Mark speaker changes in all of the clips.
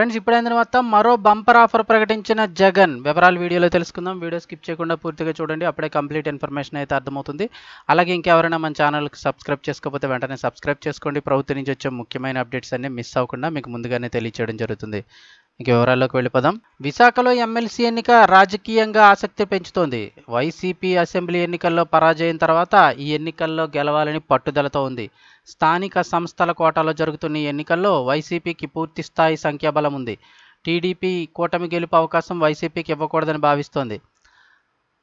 Speaker 1: Friends ఇప్పుడైన మొత్తం మరో bumper offer ప్రకటించిన జగన్. వివరాలు వీడియోలో తెలుసుకుందాం. వీడియో స్కిప్ చేయకుండా పూర్తిగా చూడండి. అప్పుడే కంప్లీట్ ఇన్ఫర్మేషన్ అయితే అర్థమవుతుంది. అలాగే ఇంకెవరైనా మన ఛానల్కి సబ్స్క్రైబ్ చేసుకోకపోతే వెంటనే సబ్స్క్రైబ్ చేసుకోండి. ప్రభుత్వం నుంచి వచ్చే ముఖ్యమైన అప్డేట్స్ అన్ని మిస్ అవ్వకుండా మీకు ముందుగానే తెలియచేయడం జరుగుతుంది. ఇక వివరాల్లోకి వెళ్ళిపోదాం. విశాఖలో ఎమ్మెల్సీ ఎన్నిక రాజకీయంగా ఆసక్తి పెంచుతోంది. వైసీపీ అసెంబ్లీ ఎన్నికల్లో పరాజయం తర్వాత ఈ ఎన్నికల్లో గెలవాలని పట్టుదలతో ఉంది. స్థానిక సంస్థల కోటాలో జరుగుతున్న ఈ ఎన్నికల్లో వైసీపీకి పూర్తి స్థాయి సంఖ్యాబలం ఉంది. టీడీపీ కూటమి గెలుపు అవకాశం వైసీపీకి ఇవ్వకూడదని భావిస్తోంది.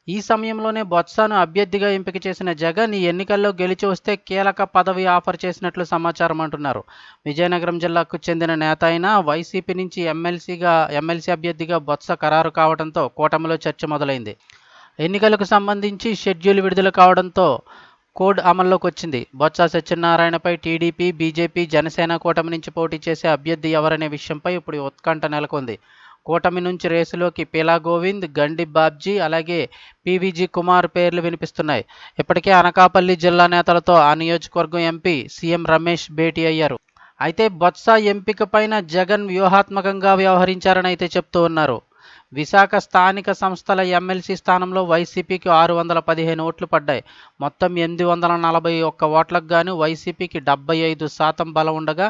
Speaker 1: ఈ సమయంలోనే బొత్సాను అభ్యర్థిగా ఎంపిక చేసిన జగన్ ఈ ఎన్నికల్లో గెలిచి వస్తే కీలక పదవి ఆఫర్ చేసినట్లు సమాచారం అంటున్నారు. విజయనగరం జిల్లాకు చెందిన నేత అయిన వైసీపీ నుంచి ఎమ్మెల్సీగా ఎమ్మెల్సీ అభ్యర్థిగా బొత్స ఖరారు కావడంతో కూటమిలో చర్చ మొదలైంది. ఎన్నికలకు సంబంధించి షెడ్యూల్ విడుదల కావడంతో కోడ్ అమల్లోకి వచ్చింది. బొత్స సత్యనారాయణపై టీడీపీ బీజేపీ జనసేన కూటమి నుంచి పోటీ చేసే అభ్యర్థి ఎవరనే విషయంపై ఇప్పుడు ఉత్కంఠ నెలకొంది. కూటమి నుంచి రేసులోకి పీలా గోవింద్ గండి బాబ్జీ అలాగే పీవీజీ కుమార్ పేర్లు వినిపిస్తున్నాయి. ఇప్పటికే అనకాపల్లి జిల్లా నేతలతో ఆ నియోజకవర్గం ఎంపీ సీఎం రమేష్ భేటీ అయ్యారు. అయితే బొత్స ఎంపిక పైన జగన్ వ్యూహాత్మకంగా వ్యవహరించారని అయితే చెప్తూ ఉన్నారు. విశాఖ స్థానిక సంస్థల ఎమ్మెల్సీ స్థానంలో వైసీపీకి ఆరు వందల పదిహేను ఓట్లు పడ్డాయి. మొత్తం ఎనిమిది వందల నలభై ఒక్క ఓట్లకు గాను వైసీపీకి డెబ్బై ఐదు శాతం బలం ఉండగా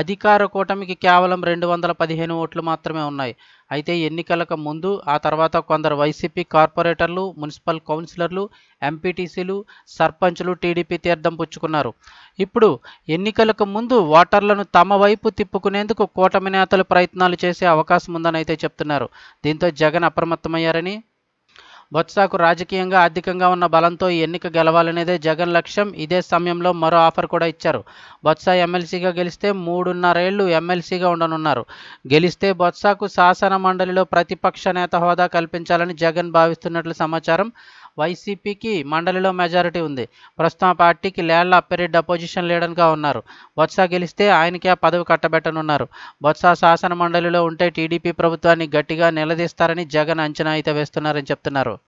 Speaker 1: అధికార కూటమికి కేవలం రెండు వందల పదిహేను ఓట్లు మాత్రమే ఉన్నాయి. అయితే ఎన్నికలకు ముందు ఆ తర్వాత కొందరు వైసీపీ కార్పొరేటర్లు మున్సిపల్ కౌన్సిలర్లు ఎంపీటీసీలు సర్పంచ్లు టీడీపీ తీర్థం పుచ్చుకున్నారు. ఇప్పుడు ఎన్నికలకు ముందు ఓటర్లను తమ వైపు తిప్పుకునేందుకు కూటమి నేతలు ప్రయత్నాలు చేసే అవకాశం ఉందని అయితే చెప్తున్నారు. దీంతో జగన్ అప్రమత్తమయ్యారని బొత్సాకు రాజకీయంగా ఆర్థికంగా ఉన్న బలంతో ఈ ఎన్నిక గెలవాలనేదే జగన్ లక్ష్యం. ఇదే సమయంలో మరో ఆఫర్ కూడా ఇచ్చారు. బొత్స ఎమ్మెల్సీగా గెలిస్తే మూడున్నరేళ్ళు ఎమ్మెల్సీగా ఉండనున్నారు. గెలిస్తే బొత్సాకు శాసన మండలిలో ప్రతిపక్ష నేత హోదా కల్పించాలని జగన్ భావిస్తున్నట్లు సమాచారం. వైసీపీకి మండలిలో మెజారిటీ ఉంది. ప్రస్తుతం ఆ పార్టీకి లేళ్ళ అప్పిరెడ్డి అపోజిషన్ లీడర్గా ఉన్నారు. బొత్స గెలిస్తే ఆయనకే ఆ పదవి కట్టబెట్టనున్నారు. బొత్స శాసన మండలిలో ఉంటే టీడీపీ ప్రభుత్వాన్ని గట్టిగా నిలదీస్తారని జగన్ అంచనా అయితే వేస్తున్నారని చెప్తున్నారు.